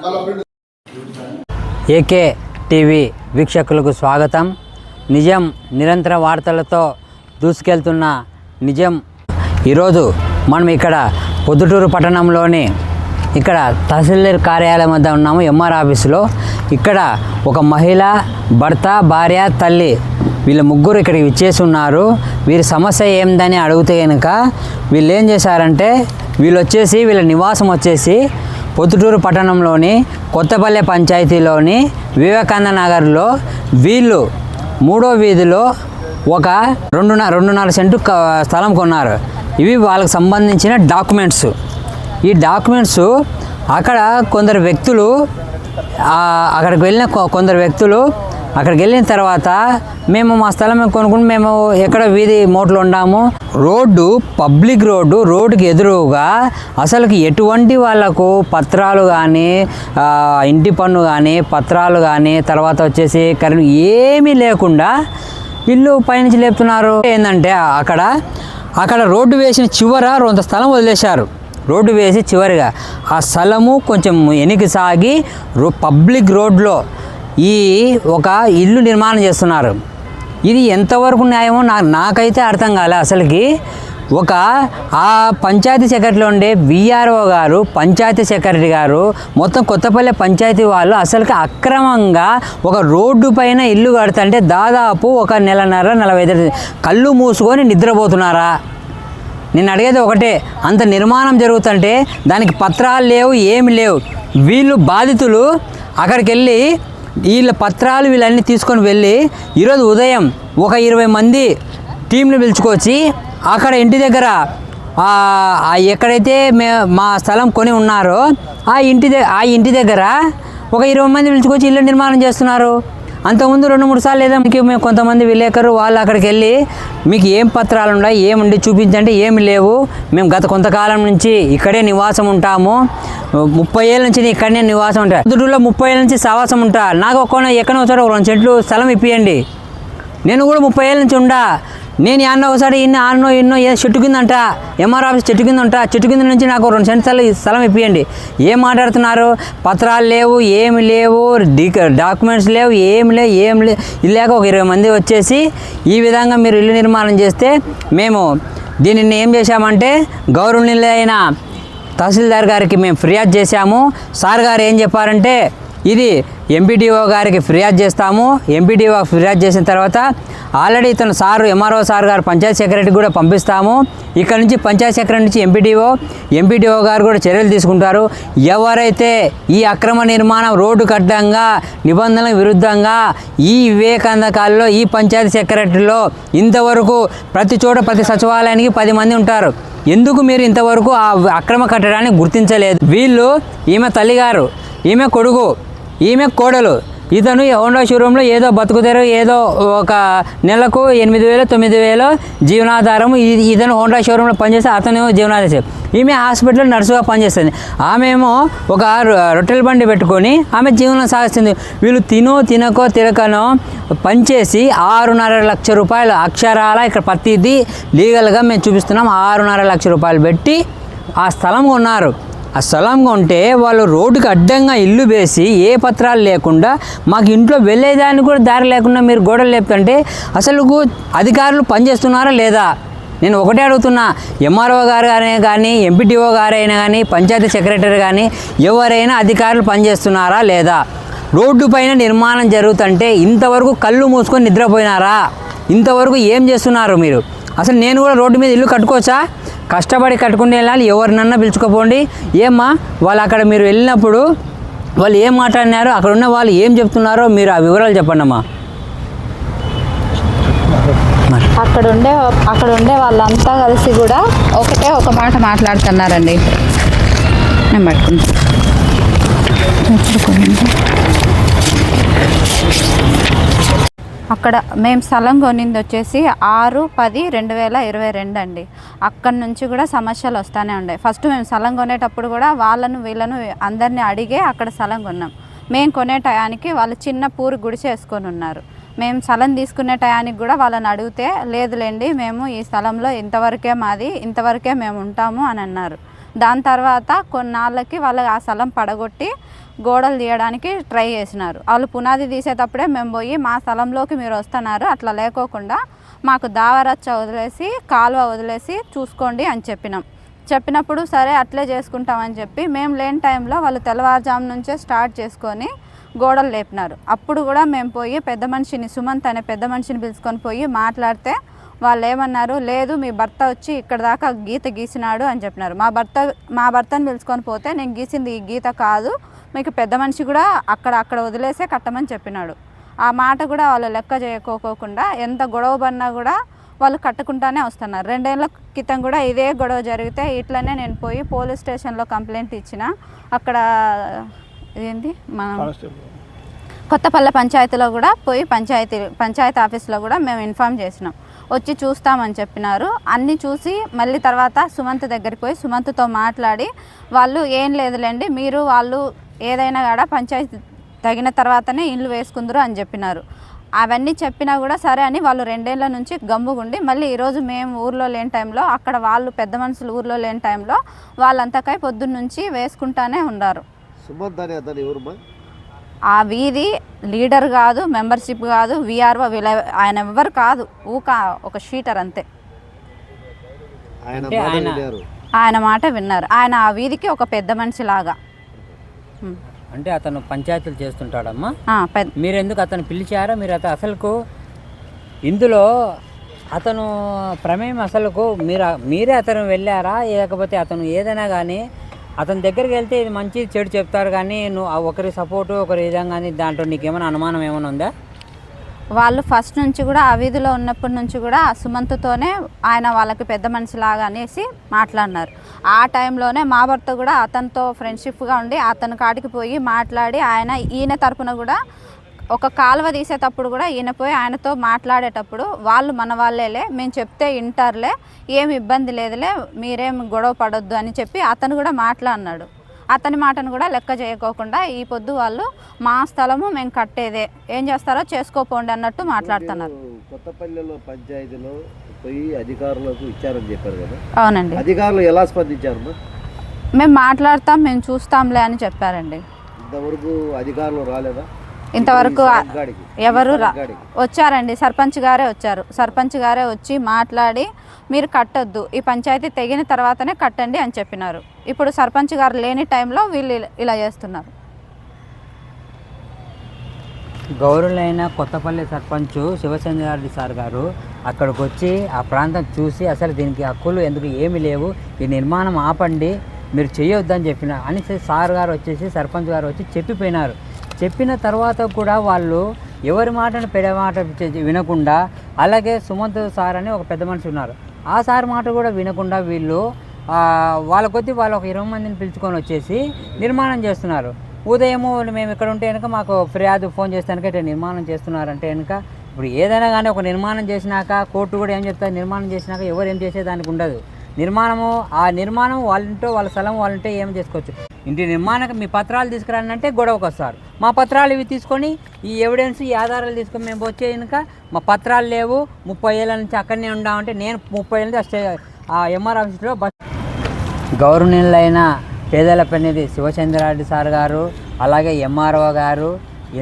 మళ్ళీ print AK TV వీక్షకులకు స్వాగతం. నిజం నిరంతర వార్తలతో దూసుకెళ్తున్న నిజం. ఈరోజు మనం ఇక్కడ పొద్దుటూరు పట్టణంలోని ఇక్కడ తహసీల్దార్ కార్యాలయం వద్ద ఉన్నాము ఎంఆర్ ఆఫీసులో. ఇక్కడ ఒక మహిళ భర్త భార్య తల్లి వీళ్ళ ముగ్గురు ఇక్కడికి విచ్చేసి ఉన్నారు వీరి సమస్య ఏందని అడిగితే కనుక వీళ్ళు ఏం చేశారంటే వీళ్ళు వచ్చేసి వీళ్ళ నివాసం వచ్చేసి పొద్దుటూరు పట్టణంలోని కొత్తపల్లె పంచాయతీలోని వివేకానంద నగర్లో వీళ్ళు మూడో వీధిలో ఒక రెండున్నర రెండున్నర సెంటు స్థలం కొన్నారు. ఇవి వాళ్ళకి సంబంధించిన డాక్యుమెంట్స్. ఈ డాక్యుమెంట్స్ అక్కడ కొందరు వ్యక్తులు అక్కడికి వెళ్ళిన కొ- కొందరు వ్యక్తులు అక్కడికి వెళ్ళిన తర్వాత మేము మా స్థలం కొనుక్కుని మేము ఎక్కడ వీధి మోట్లు ఉన్నాము రోడ్డు పబ్లిక్ రోడ్డు రోడ్డుకి ఎదురుగా అసలుకి ఎటువంటి వాళ్ళకు పత్రాలు కానీ ఇంటి పన్ను కానీ పత్రాలు కానీ తర్వాత వచ్చేసి కరెంట్ ఏమీ లేకుండా ఇల్లు పైనుంచి లేపుతున్నారు. ఏంటంటే అక్కడ అక్కడ రోడ్డు వేసిన చివర కొంత స్థలం వదిలేశారు. రోడ్డు వేసి చివరిగా ఆ స్థలము కొంచెం వెనక్కి సాగి రో పబ్లిక్ రోడ్లో ఈ ఒక ఇల్లు నిర్మాణం చేస్తున్నారు. ఇది ఎంతవరకు న్యాయమో నా నాకైతే అర్థం కాలే అసలుకి. ఒక ఆ పంచాయతీ సెక్రటరీలో ఉండే విఆర్ఓ గారు పంచాయతీ సెక్రటరీ గారు మొత్తం కొత్తపల్లి పంచాయతీ వాళ్ళు అసలుకి అక్రమంగా ఒక రోడ్డు పైన ఇల్లు కడుతుంటే దాదాపు ఒక నెలన్నర నలభై ఐదు కళ్ళు మూసుకొని నిద్రపోతున్నారా? నేను అడిగేది ఒకటే అంత నిర్మాణం జరుగుతుంటే దానికి పత్రాలు లేవు ఏమి లేవు. వీళ్ళు బాధితులు అక్కడికి వెళ్ళి వీళ్ళ పత్రాలు వీళ్ళన్నీ తీసుకొని వెళ్ళి ఈరోజు ఉదయం ఒక ఇరవై మంది టీంని పిలుచుకొచ్చి అక్కడ ఇంటి దగ్గర ఎక్కడైతే మే మా స్థలం కొని ఉన్నారో ఆ ఇంటి ఆ ఇంటి దగ్గర ఒక ఇరవై మంది పిలుచుకొచ్చి ఇల్లు నిర్మాణం చేస్తున్నారు. అంతకుముందు రెండు మూడు సార్లు లేదా మీకు మేము కొంతమంది విలేకరు వాళ్ళు అక్కడికి వెళ్ళి మీకు ఏం పత్రాలు ఉన్నాయి ఏముండి చూపించంటే ఏమి లేవు. మేము గత కొంతకాలం నుంచి ఇక్కడే నివాసం ఉంటాము. ముప్పై ఏళ్ళ నుంచి నేను ఇక్కడనే నివాసం ఉంటా. దుడ్డులో ముప్పై ఏళ్ళ నుంచి సవాసం ఉంటా. నాకు ఒక్క ఎక్కడో వచ్చాడో ఒక రెండు చెట్లు స్థలం ఇప్పియండి. నేను కూడా ముప్పై ఏళ్ళ నుంచి ఉండా. నేను అన్న ఒకసారి ఇన్ని ఆన్నో ఎన్నో ఏ చెట్టు కింద అంట ఎంఆర్ ఆఫీస్ చెట్టు కింద ఉంటా చెట్టు కింద నుంచి నాకు రెండు సెంటర్లు స్థలం స్థలం ఇప్పియండి. ఏం మాట్లాడుతున్నారు? పత్రాలు లేవు ఏమి లేవు డీ- డాక్యుమెంట్స్ లేవు ఏమి లేవు ఏం లేవు. ఇల్లాక ఒక ఇరవై మంది వచ్చేసి ఈ విధంగా మీరు ఇల్లు నిర్మాణం చేస్తే మేము దీనిని ఏం చేశామంటే గౌరవనీయులైన తహసీల్దార్ గారికి మేము ఫిర్యాదు చేశాము. సార్ గారు ఏం చెప్పారంటే ఇది ఎంపీడీఓ గారికి ఫిర్యాదు చేస్తాము. ఎంపీడీఓ ఫిర్యాదు చేసిన తర్వాత ఆల్రెడీ ఇతను సారు ఎంఆర్ఓ సార్ గారు పంచాయత్ సెక్రటరీ కూడా పంపిస్తాము. ఇక్కడ నుంచి పంచాయత్ సెక్రటరీ నుంచి ఎంపీడీఓ ఎంపీడీఓ గారు కూడా చర్యలు తీసుకుంటారు. ఎవరైతే ఈ అక్రమ నిర్మాణం రోడ్డు కట్టంగా నిబంధనలకు విరుద్ధంగా ఈ వివేకాందకాల్లో ఈ పంచాయతీ సెక్రటరీలో ఇంతవరకు ప్రతి చోట ప్రతి సచివాలయానికి పది మంది ఉంటారు. ఎందుకు మీరు ఇంతవరకు ఆ అక్రమ కట్టడాన్ని గుర్తించలేదు? వీళ్ళు ఈమె తల్లిగారు ఈమె కొడుకు ఈమె కోడలు. ఇతను హోండా షోరూంలో ఏదో బతుకుతారు ఏదో ఒక నెలకు ఎనిమిది వేలు తొమ్మిది వేలు జీవనాధారం ఇతను హోండా షోరూంలో పనిచేస్తే అతను జీవనాధారం. ఈమె హాస్పిటల్లో నర్సుగా పనిచేస్తుంది. ఆమె ఏమో ఒక రొట్టెల బండి పెట్టుకొని ఆమె జీవనం సాగిస్తుంది. వీళ్ళు తినో తినకో తిరకనో పనిచేసి ఆరున్నర లక్ష రూపాయలు అక్షరాల ఇక్కడ ప్రతిదీ లీగల్గా మేము చూపిస్తున్నాం. ఆరున్నర లక్ష రూపాయలు పెట్టి ఆ స్థలం కొన్నారు. ఆ స్థలంగా ఉంటే వాళ్ళు రోడ్డుకి అడ్డంగా ఇల్లు వేసి ఏ పత్రాలు లేకుండా మాకు ఇంట్లో వెళ్ళేదానికి కూడా దారి లేకుండా మీరు గోడలు లేపుతుంటే అసలు అధికారులు పనిచేస్తున్నారా లేదా? నేను ఒకటే అడుగుతున్నా ఎంఆర్ఓ గారు గానే కానీ ఎంపీటీఓ గారైనా కానీ పంచాయతీ సెక్రటరీ కానీ ఎవరైనా అధికారులు పనిచేస్తున్నారా లేదా? రోడ్డు పైన నిర్మాణం జరుగుతుంటే ఇంతవరకు కళ్ళు మూసుకొని నిద్రపోయినారా? ఇంతవరకు ఏం చేస్తున్నారు మీరు? అసలు నేను కూడా రోడ్డు మీద ఇల్లు కట్టుకోవచ్చా? కష్టపడి కట్టుకునే వెళ్ళాలి ఎవరినన్నా పిలుచుకోపోండి. ఏమ్మా వాళ్ళు అక్కడ మీరు వెళ్ళినప్పుడు వాళ్ళు ఏం మాట్లాడినారో అక్కడ ఉన్న వాళ్ళు ఏం చెప్తున్నారో మీరు ఆ వివరాలు చెప్పండి అమ్మా అక్కడ ఉండే అక్కడ ఉండే వాళ్ళంతా కలిసి కూడా ఒకటే ఒక మాట మాట్లాడుతున్నారండి. నేను పట్టుకుంటాను అక్కడ మేము స్థలం కొనింది వచ్చేసి ఆరు పది రెండు వేల ఇరవై రెండు అండి. అక్కడ నుంచి కూడా సమస్యలు వస్తూనే ఉండే. ఫస్ట్ మేము స్థలం కొనేటప్పుడు కూడా వాళ్ళను వీళ్ళను అందరినీ అడిగే అక్కడ స్థలం కొన్నాం. మేము కొనే టయానికి వాళ్ళు చిన్న పూరి గుడిసె వేసుకొని ఉన్నారు. మేము స్థలం తీసుకునే టయానికి కూడా వాళ్ళని అడిగితే లేదులేండి మేము ఈ స్థలంలో ఇంతవరకే మాది ఇంతవరకే మేము ఉంటాము అని అన్నారు. దాని తర్వాత కొన్నాళ్ళకి వాళ్ళు ఆ స్థలం పడగొట్టి గోడలు తీయడానికి ట్రై చేసినారు. వాళ్ళు పునాది తీసేటప్పుడే మేము పోయి మా స్థలంలోకి మీరు వస్తున్నారు అట్లా లేకోకుండా మాకు దావరచ్చ వదిలేసి కాలువ వదిలేసి చూసుకోండి అని చెప్పినాం. చెప్పినప్పుడు సరే అట్లే చేసుకుంటామని చెప్పి మేము లేని టైంలో వాళ్ళు తెల్లవారుజాము నుంచే స్టార్ట్ చేసుకొని గోడలు లేపినారు. అప్పుడు కూడా మేము పోయి పెద్ద మనిషిని సుమంత్ అనే పెద్ద మనిషిని పిలుచుకొని పోయి మాట్లాడితే వాళ్ళు ఏమన్నారు లేదు మీ భర్త వచ్చి ఇక్కడ దాకా గీత గీసినాడు అని చెప్పినారు. మా భర్త మా భర్తను పిలుచుకొని పోతే నేను గీసింది ఈ గీత కాదు మీకు పెద్ద మనిషి కూడా అక్కడ అక్కడ వదిలేసే కట్టమని చెప్పినాడు. ఆ మాట కూడా వాళ్ళు లెక్క చేయకోకోకుండా ఎంత గొడవ పడినా కూడా వాళ్ళు కట్టుకుంటానే వస్తున్నారు. రెండేళ్ళ క్రితం కూడా ఇదే గొడవ జరిగితే ఇట్లనే నేను పోయి పోలీస్ స్టేషన్లో కంప్లైంట్ ఇచ్చిన అక్కడ ఏంటి మన కొత్తపల్లె పంచాయతీలో కూడా పోయి పంచాయతీ పంచాయతీ ఆఫీస్లో కూడా మేము ఇన్ఫామ్ చేసినాం. వచ్చి చూస్తామని చెప్పినారు. అన్నీ చూసి మళ్ళీ తర్వాత సుమంత్ దగ్గరికి పోయి సుమంత్తో మాట్లాడి వాళ్ళు ఏం లేదులేండి మీరు వాళ్ళు ఏదైనా కూడా పంచాయతీ తగిన తర్వాతనే ఇల్లు వేసుకుందరు అని చెప్పినారు. అవన్నీ చెప్పినా కూడా సరే అని వాళ్ళు రెండేళ్ళ నుంచి గమ్ముగుండి మళ్ళీ ఈరోజు మేము ఊర్లో లేని టైంలో అక్కడ వాళ్ళు పెద్ద మనుషులు ఊర్లో లేని టైంలో వాళ్ళంతకై పొద్దున్న నుంచి వేసుకుంటానే ఉన్నారు. సుమంత్ అనే అతను ఆ వీధి లీడర్ కాదు మెంబర్షిప్ కాదు విఆర్ఓ వీళ్ళ ఆయన ఎవ్వరు కాదు ఊక ఒక షీటర్ అంతే. ఆయన అంటే మాట ఆయన- వినారు. ఆయన మాట విన్నారు. ఆయన ఆ వీధికి ఒక పెద్ద మనిషి లాగా. అంటే అతను పంచాయతీలు చేస్తుంటాడమ్మా. మీరు ఎందుకు అతను పిలిచారా? మీరు అతను అసలుకు ఇందులో అతను ప్రమేయం అసలుకు మీరు మీరే అతను వెళ్ళారా? లేకపోతే అతను ఏదైనా కానీ అతని దగ్గరికి వెళ్తే ఇది మంచి చెడు చెప్తారు కానీ నువ్వు ఒకరి సపోర్టు ఒకరి విధంగా దాంట్లో నీకేమైనా అనుమానం ఏమైనా ఉందా? వాళ్ళు ఫస్ట్ నుంచి కూడా ఆ వీధిలో ఉన్నప్పటి నుంచి కూడా సుమంత్తోనే ఆయన వాళ్ళకి పెద్ద మనిషిలాగా అనేసి మాట్లాడినారు. ఆ టైంలోనే మా భర్త కూడా అతనితో ఫ్రెండ్షిప్గా ఉండి అతని కాడికి పోయి మాట్లాడి ఆయన ఈయన తరపున కూడా ఒక కాలువ తీసేటప్పుడు కూడా ఈయన పోయి ఆయనతో మాట్లాడేటప్పుడు వాళ్ళు మన వాళ్ళేలే మేము చెప్తే వింటారులే ఏమి ఇబ్బంది లేదులే మీరేం గొడవ పడొద్దు అని చెప్పి అతను కూడా మాట్లాడినాడు. అతని మాటను కూడా లెక్క చేయకోకుండా ఈ పొద్దు వాళ్ళు మా స్థలము మేము కట్టేదే ఏం చేస్తారో చేసుకోపోండి అన్నట్టు మాట్లాడుతున్నారు. కొత్తపల్లెలో పంచాయతీలో పోయి అధికారులకు ఇచ్చారని చెప్పారు కదా. అవునండి. అధికారులు ఎలా స్పందించారమ్మా మేము మాట్లాడతాం మేము చూస్తాంలే అని చెప్పారండి. ఇంతవరకు అధికారులు రాలేదా? ఇంతవరకు ఎవరు. వచ్చారండి. సర్పంచ్ గారే వచ్చారు. సర్పంచ్ గారే వచ్చి మాట్లాడి మీరు కట్టొద్దు. ఈ పంచాయతీ తెగిన తర్వాతనే కట్టండి అని చెప్పినారు. ఇప్పుడు సర్పంచ్ గారు లేని టైంలో వీళ్ళు ఇలా- ఇలా చేస్తున్నారు. గౌరవులైన కొత్తపల్లి సర్పంచ్ శివచంద్రారెడ్డి సార్ గారు అక్కడికి వచ్చి ఆ ప్రాంతం చూసి అసలు దీనికి హక్కులు ఎందుకు ఏమీ లేవు. ఈ నిర్మాణం ఆపండి. మీరు చేయొద్దని చెప్పిన అని సార్ గారు వచ్చేసి సర్పంచ్ గారు వచ్చి చెప్పిపోయినారు. చెప్పిన తర్వాత కూడా వాళ్ళు ఎవరి మాటను పెద్ద మాట వినకుండా అలాగే సుమంత్ సార్ అని ఒక పెద్ద మనిషి ఉన్నారు. ఆ సార్ మాట కూడా వినకుండా వీళ్ళు వాళ్ళ కొద్దీ వాళ్ళు ఒక ఇరవై మందిని పిలుచుకొని వచ్చేసి నిర్మాణం చేస్తున్నారు. ఉదయము మేము ఇక్కడ ఉంటే కనుక మాకు ఫిర్యాదు ఫోన్ చేస్తే కనుక ఇట్లా నిర్మాణం చేస్తున్నారంటే కనుక ఇప్పుడు ఏదైనా కానీ ఒక నిర్మాణం చేసినాక కోర్టు కూడా ఏం చెప్తారు? నిర్మాణం చేసినాక ఎవరు ఏం చేసేదానికి ఉండదు. నిర్మాణము ఆ నిర్మాణం వాళ్ళంటో వాళ్ళ స్థలం వాళ్ళంటే ఏం చేసుకోవచ్చు? ఇంటి నిర్మాణం మీ పత్రాలు తీసుకురానంటే గొడవకు వస్తారు మా పత్రాలు ఇవి తీసుకొని ఈ ఎవిడెన్స్ ఈ ఆధారాలు తీసుకొని మేము వచ్చే కనుక మా పత్రాలు లేవు. ముప్పై ఏళ్ళ నుంచి అక్కడనే ఉండామంటే నేను ముప్పై ఏళ్ళ నుంచి ఆ ఎంఆర్ ఆఫీస్లో బస్ గౌరవనీయులైన పేదల పెన్నిది శివచంద్రారెడ్డి సార్ గారు అలాగే ఎంఆర్ఓ గారు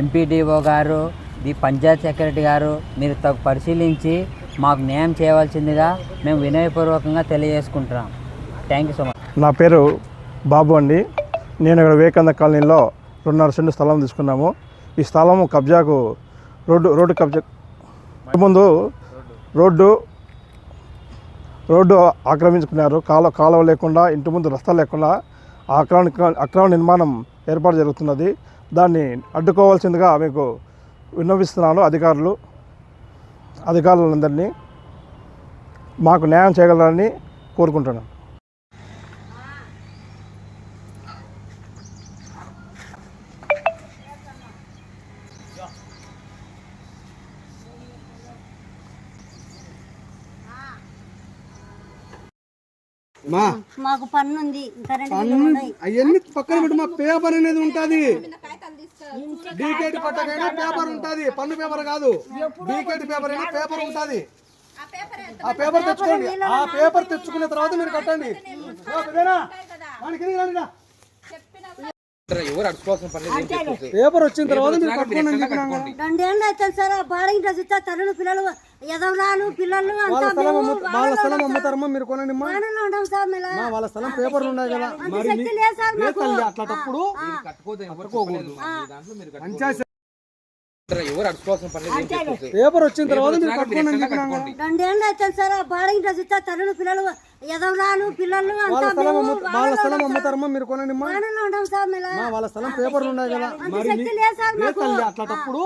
ఎంపీడీఓ గారు ది పంచాయత్ సెక్రటరీ గారు మీరు తగు పరిశీలించి మాకు న్యాయం చేయవలసిందిగా మేము వినయపూర్వకంగా తెలియజేసుకుంటున్నాం. థ్యాంక్ యూ సో మచ్ నా పేరు బాబు అండి. నేను ఇక్కడ వివేకానంద కాలనీలో రెండున్నర సెంటు స్థలం తీసుకున్నాము. ఈ స్థలము కబ్జాకు రోడ్డు రోడ్డు కబ్జా ముందు రోడ్డు రోడ్డు ఆక్రమించుకున్నారు. కాలువ కాలువ లేకుండా ఇంటి ముందు రస్తా లేకుండా ఆ అక్రమ అక్రమ నిర్మాణం ఏర్పాటు జరుగుతున్నది. దాన్ని అడ్డుకోవాల్సిందిగా మీకు విన్నవిస్తున్నాను అధికారులు. అధికారులందరినీ మాకు న్యాయం చేయగలరని కోరుకుంటున్నాను మా మాకు పన్ను ఉంది అవన్నీ పక్కన పెట్టి మా పేపర్ అనేది ఉంటుంది. డీకేటి పట్టకైనా పేపర్ ఉంటది. పన్ను పేపర్ కాదు. డీకేటి పేపర్ అయినా పేపర్ ఉంటది. ఆ పేపర్ తెచ్చుకోండి. ఆ పేపర్ తెచ్చుకున్న తర్వాత మీరు కట్టండి. రండి. పేపర్ వచ్చిన తర్వాత. రెండేళ్ళు అవుతుంది సార్ బాడకి డ్రెస్ ఇస్తే తల్లులు పిల్లలు ఎదవరాలు పిల్లలు వాళ్ళ అంతా స్థలం అమ్ముతారమ్మా మీరు కొనండి వాళ్ళ స్థలం పేపర్లు ఉన్నాయి కదా. అట్లాంటప్పుడు పంచాయతీ పేపర్ వచ్చిన తర్వాత. రెండేళ్ళు అవుతుంది సార్ ఆ తల్లులు పిల్లలు ఎదవరాలు పిల్లలు వాళ్ళ అంతా స్థలం అమ్ముతారమ్మా మీరు కొనండి వాళ్ళ స్థలం పేపర్లు ఉన్నాయి కదా. అట్లాంటప్పుడు